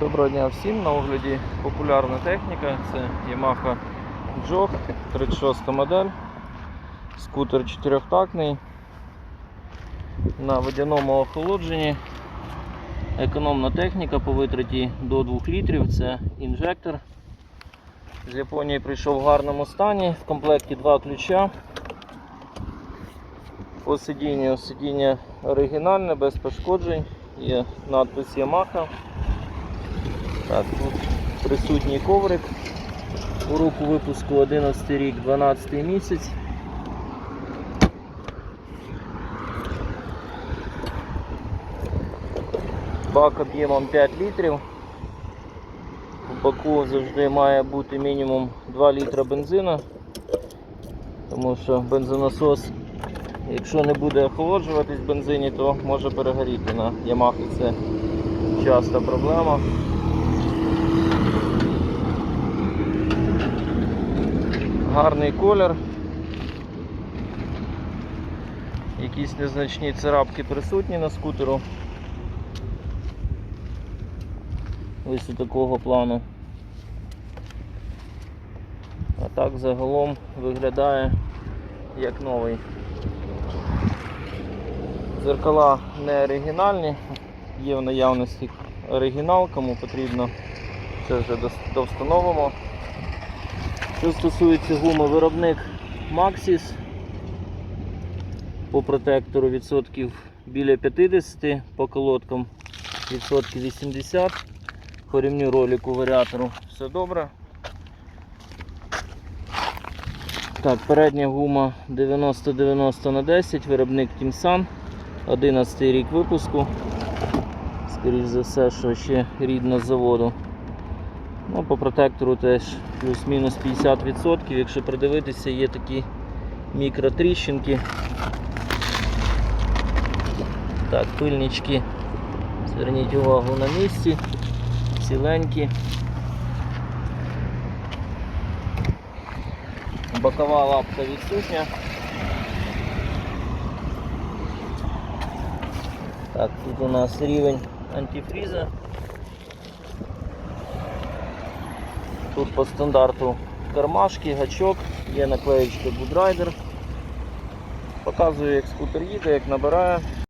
Доброго дня всім. На огляді популярна техніка. Це Yamaha Jog 36 модель. Скутер чотирьохтактний. На водяному охолодженні. Економна техніка по витраті до 2 літрів. Це інжектор. З Японії прийшов в гарному стані. В комплекті два ключа. По сидінню сидіння оригінальне, без пошкоджень. Є надпис Yamaha. Так, тут присутній коврик. У року випуску 11 рік, 12 місяць. Бак об'ємом 5 літрів. В баку завжди має бути мінімум 2 літра бензину, тому що бензонасос, якщо не буде охолоджуватись в бензині, то може перегоріти на Yamaha. Це часта проблема. Гарний колір. Якісь незначні царапки присутні на скутеру. Ось у такого плану. А так загалом виглядає як новий. Зеркала не оригінальні, є в наявності оригінал, кому потрібно, це вже довстановимо. Що стосується гуми, виробник Maxis по протектору відсотків біля 50, по колодкам відсотків 80, по рівню ролику варіатору все добре. Так, передня гума 90-90 на 10, виробник Timsan, 11 рік випуску. Скоріш за все, що ще рідна з заводу. Ну, по протектору теж плюс-мінус 50%. Якщо придивитися, є такі мікротріщинки. Так, пильнички. Зверніть увагу на місці. Ціленькі. Бокова лапка відсутня. Так, тут у нас рівень антифріза. Тут по стандарту кармашки, гачок, є наклеєчка Goodrider. Показую, як скутер їде, як набирає.